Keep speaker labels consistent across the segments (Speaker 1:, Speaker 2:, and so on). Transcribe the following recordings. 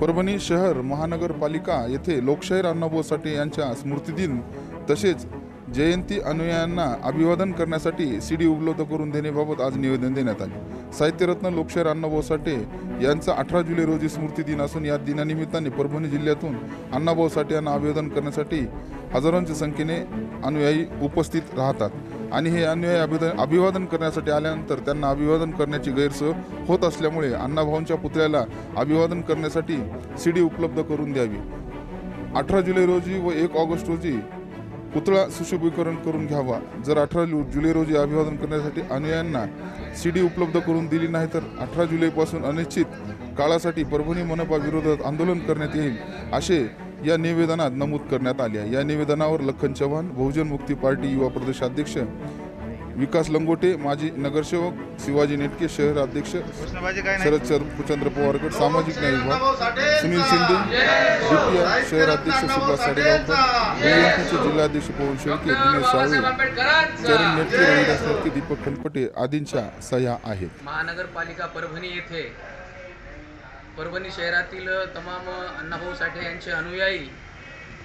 Speaker 1: परभणी शहर महानगरपालिका येथे लोकशाहीर अण्णाभाऊ साठे यांच्या स्मृतिदिन तसेच जयंती अनुयायांना अभिवादन करण्यासाठी सी डी उपलब्ध करून देण्याबाबत आज निवेदन देण्यात आले. साहित्यरत्न लोकशाहीर अण्णाभाऊ साठे यांचा अठरा जुलै रोजी स्मृतिदिन असून या दिनानिमित्ताने परभणी जिल्ह्यातून अण्णाभाऊ साठे यांना अभिवादन करण्यासाठी हजारोंच्या संख्येने अनुयायी उपस्थित राहतात. आणि हे अनुयायी अभिवादन अभिवादन करण्यासाठी आल्यानंतर त्यांना अभिवादन करण्याची गैरसोय होत असल्यामुळे अण्णाभाऊंच्या पुतळ्याला अभिवादन करण्यासाठी सी डी उपलब्ध करून द्यावी. अठरा जुलै रोजी व एक ऑगस्ट रोजी पुतळा सुशोभीकरण करून घ्यावा. जर अठरा जुलै रोजी अभिवादन करण्यासाठी अनुयायांना सी डी उपलब्ध करून दिली नाही तर अठरा जुलैपासून अनिश्चित काळासाठी परभणी मनपा विरोधात आंदोलन करण्यात येईल असे या निवेदनात नमूद करण्यात आले आहे. या निवेदनावर लखन चव्हाण बहुजन मुक्ती पार्टी युवा प्रदेशाध्यक्ष विकास लंगोटे माजी नगरसेवक शिवाजी नेटके शहर अध्यक्ष शरद चंद्र पवार गट सामाजिक न्याय विभाग सुनील शिंदे डीपीआय शहर अध्यक्ष सुभाष साडेगावकर बीएमपीचे जिल्हाध्यक्ष पवन शेळके दिनेश साळवे चरण नेटके रविदास नेटके दीपक खनपटे आदींच्या सह्या आहेत.
Speaker 2: महानगरपालिका परभणी येथे परभणी शहरातील तमाम अण्णाभाऊ साठे यांचे अनुयायी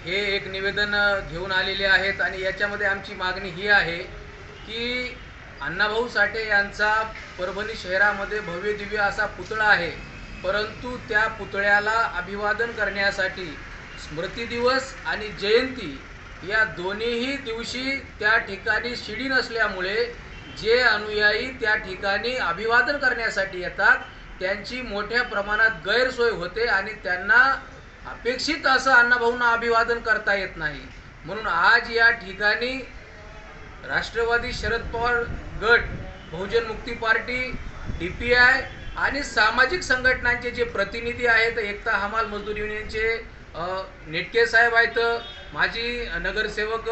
Speaker 2: हे एक निवेदन घेऊन आलेले आहेत आणि याच्यामध्ये आमची मागणी ही आहे की अण्णाभाऊ साठे यांचा परभणी शहरामध्ये भव्य दिव्य असा पुतळा आहे. परंतु त्या पुतळ्याला अभिवादन करण्यासाठी स्मृती दिवस आणि जयंती या दोन्हीही दिवशी त्या ठिकाणी शिडी नसल्यामुळे जे अनुयायी त्या ठिकाणी अभिवादन करण्यासाठी येतात त्यांची मोठ्या प्रमाणात गैरसोय होते आणि त्यांना अपेक्षित असं अण्णाभाऊंना अभिवादन करता येत नाही. म्हणून आज या ठिकाणी राष्ट्रवादी शरद पवार गट बहुजन मुक्ती पार्टी डी पी आय आणि सामाजिक संघटनांचे जे प्रतिनिधी आहेत एकता हमाल मजदूर युनियनचे नेटके साहेब आहेत माजी नगरसेवक.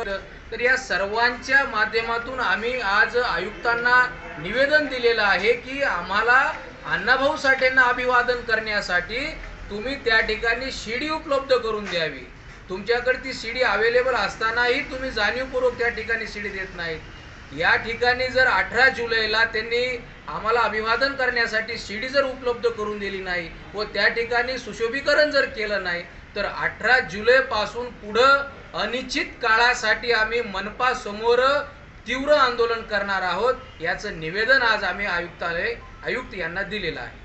Speaker 2: तर या सर्वांच्या माध्यमातून आम्ही आज आयुक्तांना निवेदन दिलेलं आहे की आम्हाला अण्णाभाऊ साठेंना अभिवादन करण्यासाठी तुम्ही त्या ठिकाणी शिडी उपलब्ध करून द्यावी. तुमच्याकडे ती शिडी अवेलेबल असतानाही तुम्ही जाणीवपूर्वक त्या ठिकाणी शिडी देत नाहीत. या ठिकाणी जर अठरा जुलैला त्यांनी आम्हाला अभिवादन करण्यासाठी शिडी जर उपलब्ध करून दिली नाही व त्या ठिकाणी सुशोभीकरण जर केलं नाही तर अठरा जुलैपासून पुढं अनिश्चित काळासाठी आम्ही मनपा समोर तीव्र आंदोलन करणार आहोत याचं निवेदन आज आम्ही आयुक्तालय आयुक्त यांना दिलेलं आहे.